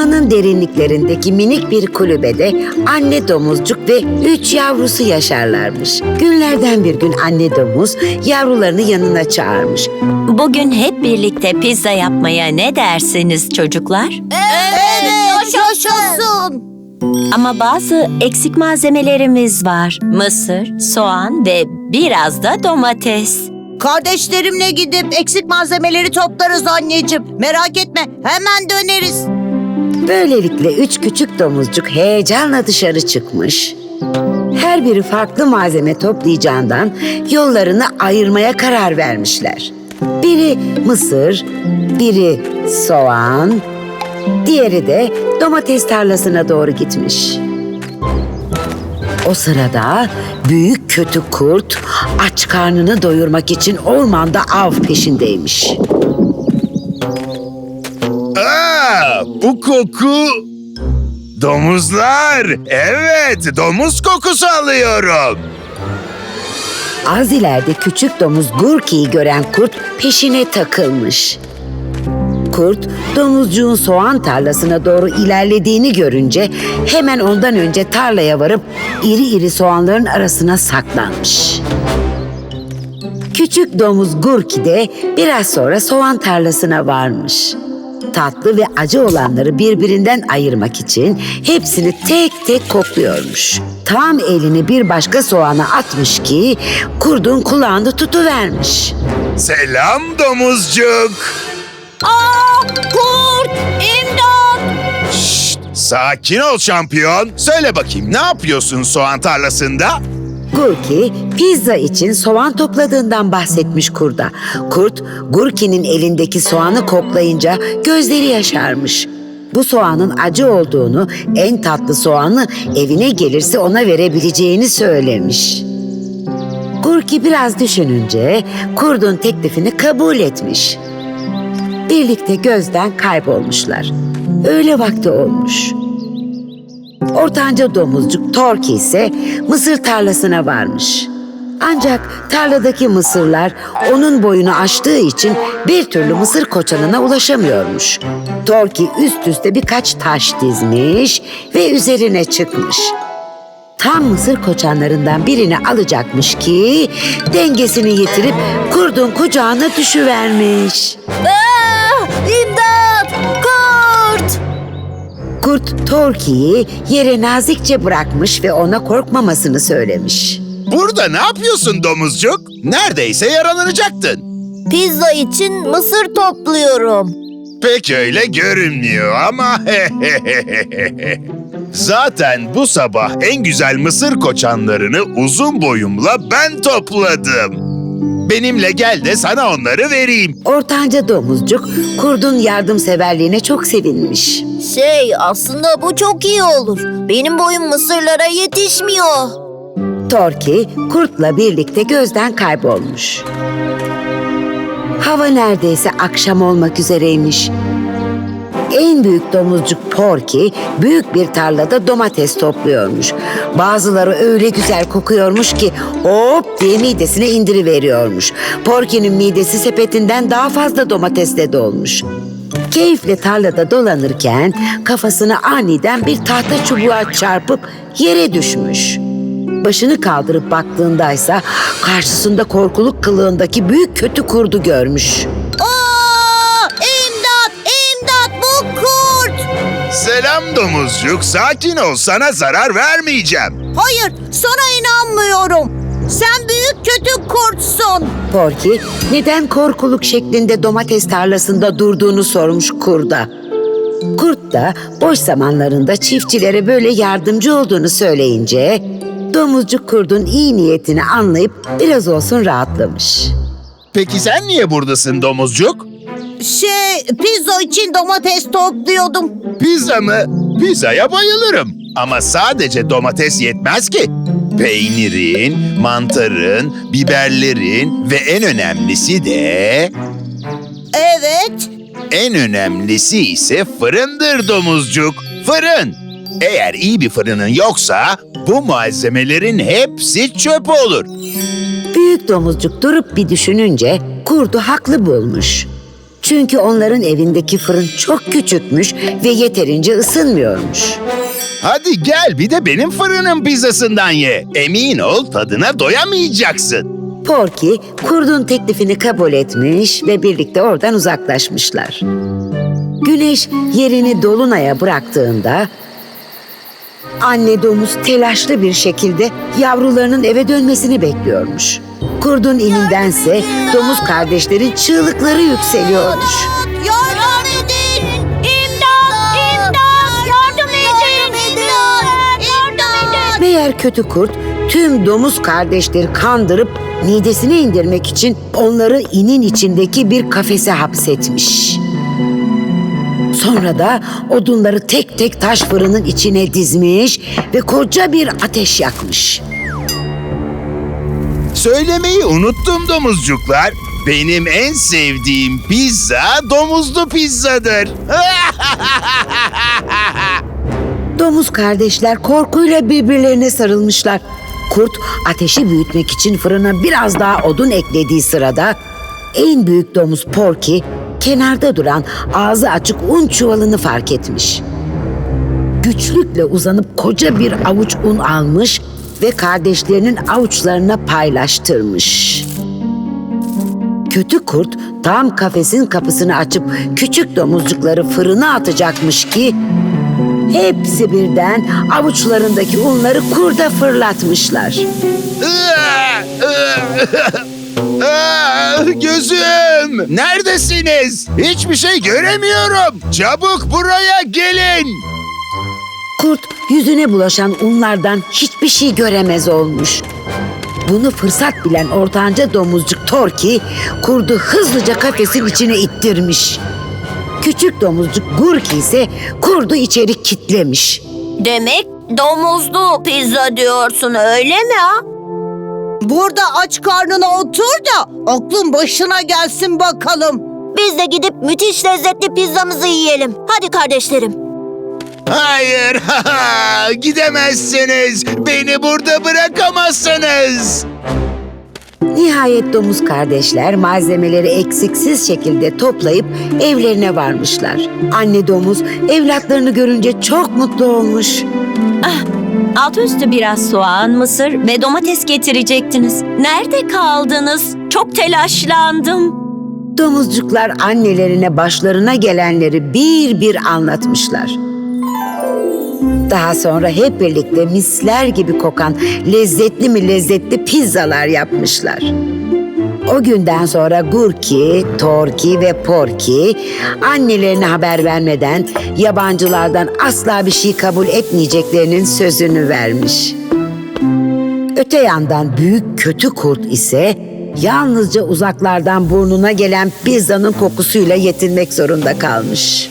Ormanın derinliklerindeki minik bir kulübede anne domuzcuk ve üç yavrusu yaşarlarmış. Günlerden bir gün anne domuz yavrularını yanına çağırmış. Bugün hep birlikte pizza yapmaya ne dersiniz çocuklar? Evet, yaşasın. Ama bazı eksik malzemelerimiz var. Mısır, soğan ve biraz da domates. Kardeşlerimle gidip eksik malzemeleri toplarız anneciğim. Merak etme, hemen döneriz. Böylelikle üç küçük domuzcuk heyecanla dışarı çıkmış. Her biri farklı malzeme toplayacağından yollarını ayırmaya karar vermişler. Biri mısır, biri soğan, diğeri de domates tarlasına doğru gitmiş. O sırada büyük kötü kurt aç karnını doyurmak için ormanda av peşindeymiş. Bu koku... Domuzlar. Evet, domuz kokusu alıyorum. Az ileride küçük domuz Gurki'yi gören kurt peşine takılmış. Kurt, domuzcuğun soğan tarlasına doğru ilerlediğini görünce hemen ondan önce tarlaya varıp iri iri soğanların arasına saklanmış. Küçük domuz Gurki de biraz sonra soğan tarlasına varmış. Tatlı ve acı olanları birbirinden ayırmak için hepsini tek tek kokluyormuş. Tam elini bir başka soğana atmış ki kurdun kulağını tutuvermiş. Selam domuzcuk. Aa, kurt, imdat. Şşt, sakin ol şampiyon. Söyle bakayım ne yapıyorsun soğan tarlasında? Gurki pizza için soğan topladığından bahsetmiş kurda. Kurt Gurki'nin elindeki soğanı koklayınca gözleri yaşarmış. Bu soğanın acı olduğunu, en tatlı soğanı evine gelirse ona verebileceğini söylemiş. Gurki biraz düşününce kurdun teklifini kabul etmiş. Birlikte gözden kaybolmuşlar. Öğle vakti olmuş. Ortanca domuzcuk Torki ise mısır tarlasına varmış. Ancak tarladaki mısırlar onun boyunu aştığı için bir türlü mısır koçanına ulaşamıyormuş. Torki üst üste birkaç taş dizmiş ve üzerine çıkmış. Tam mısır koçanlarından birini alacakmış ki dengesini yitirip kurdun kucağına düşüvermiş. Aa, Kurt Torki'yi yere nazikçe bırakmış ve ona korkmamasını söylemiş. Burada ne yapıyorsun domuzcuk? Neredeyse yaralanacaktın. Pizza için mısır topluyorum. Pek öyle görünmüyor ama Zaten bu sabah en güzel mısır koçanlarını uzun boyumla ben topladım. Benimle gel de sana onları vereyim. Ortanca domuzcuk kurdun yardımseverliğine çok sevinmiş. Şey, aslında bu çok iyi olur. Benim boyum mısırlara yetişmiyor. Torki kurtla birlikte gözden kaybolmuş. Hava neredeyse akşam olmak üzereymiş. En büyük domuzcuk Porky büyük bir tarlada domates topluyormuş. Bazıları öyle güzel kokuyormuş ki hop diye midesine indiriveriyormuş. Porky'nin midesi sepetinden daha fazla domatesle dolmuş. Keyifle tarlada dolanırken kafasını aniden bir tahta çubuğa çarpıp yere düşmüş. Başını kaldırıp baktığındaysa karşısında korkuluk kılığındaki büyük kötü kurdu görmüş. Aa, imdat, imdat bu kurt. Selam domuzcuk, sakin ol sana zarar vermeyeceğim. Hayır, sana inanmıyorum. Sen büyük kötü kurtsun. Porky neden korkuluk şeklinde domates tarlasında durduğunu sormuş kurda. Kurt da boş zamanlarında çiftçilere böyle yardımcı olduğunu söyleyince domuzcuk kurdun iyi niyetini anlayıp biraz olsun rahatlamış. Peki sen niye buradasın domuzcuk? Şey, pizza için domates topluyordum. Pizza mı? Pizzaya bayılırım. Ama sadece domates yetmez ki. Peynirin, mantarın, biberlerin ve en önemlisi de... Evet. En önemlisi ise fırındır domuzcuk. Fırın. Eğer iyi bir fırının yoksa bu malzemelerin hepsi çöp olur. Büyük domuzcuk durup bir düşününce kurdu haklı bulmuş. Çünkü onların evindeki fırın çok küçükmüş ve yeterince ısınmıyormuş. Hadi gel bir de benim fırının pizzasından ye. Emin ol tadına doyamayacaksın. Porky kurdun teklifini kabul etmiş ve birlikte oradan uzaklaşmışlar. Güneş yerini dolunaya bıraktığında anne domuz telaşlı bir şekilde yavrularının eve dönmesini bekliyormuş. Kurdun inindense domuz kardeşlerin çığlıkları yükseliyormuş. Yardım kötü kurt tüm domuz kardeşleri kandırıp midesine indirmek için onları inin içindeki bir kafese hapsetmiş. Sonra da odunları tek tek taş fırının içine dizmiş ve koca bir ateş yakmış. Söylemeyi unuttum domuzcuklar. Benim en sevdiğim pizza domuzlu pizzadır. Domuz kardeşler korkuyla birbirlerine sarılmışlar. Kurt ateşi büyütmek için fırına biraz daha odun eklediği sırada en büyük domuz Porky kenarda duran ağzı açık un çuvalını fark etmiş. Güçlükle uzanıp koca bir avuç un almış ve kardeşlerinin avuçlarına paylaştırmış. Kötü kurt tam kafesin kapısını açıp küçük domuzcukları fırına atacakmış ki Hepsi birden avuçlarındaki unları kurda fırlatmışlar. Ah, Gözüm! Neredesiniz? Hiçbir şey göremiyorum. Çabuk buraya gelin. Kurt yüzüne bulaşan unlardan hiçbir şey göremez olmuş. Bunu fırsat bilen ortanca domuzcuk Torki kurdu hızlıca kafesin içine ittirmiş. Küçük domuzcuk Gurki ise kurdu içeri kitlemiş. Demek domuzlu pizza diyorsun öyle mi ha? Burada aç karnına otur da aklın başına gelsin bakalım. Biz de gidip müthiş lezzetli pizzamızı yiyelim. Hadi kardeşlerim. Hayır, gidemezsiniz. Beni burada bırakamazsınız. Nihayet domuz kardeşler malzemeleri eksiksiz şekilde toplayıp evlerine varmışlar. Anne domuz evlatlarını görünce çok mutlu olmuş. Altı üstü biraz soğan, mısır ve domates getirecektiniz. Nerede kaldınız? Çok telaşlandım. Domuzcuklar annelerine başlarına gelenleri bir bir anlatmışlar. Daha sonra hep birlikte misler gibi kokan lezzetli mi lezzetli pizzalar yapmışlar. O günden sonra Gurki, Torki ve Porki annelerine haber vermeden yabancılardan asla bir şey kabul etmeyeceklerinin sözünü vermiş. Öte yandan büyük kötü kurt ise yalnızca uzaklardan burnuna gelen pizzanın kokusuyla yetinmek zorunda kalmış.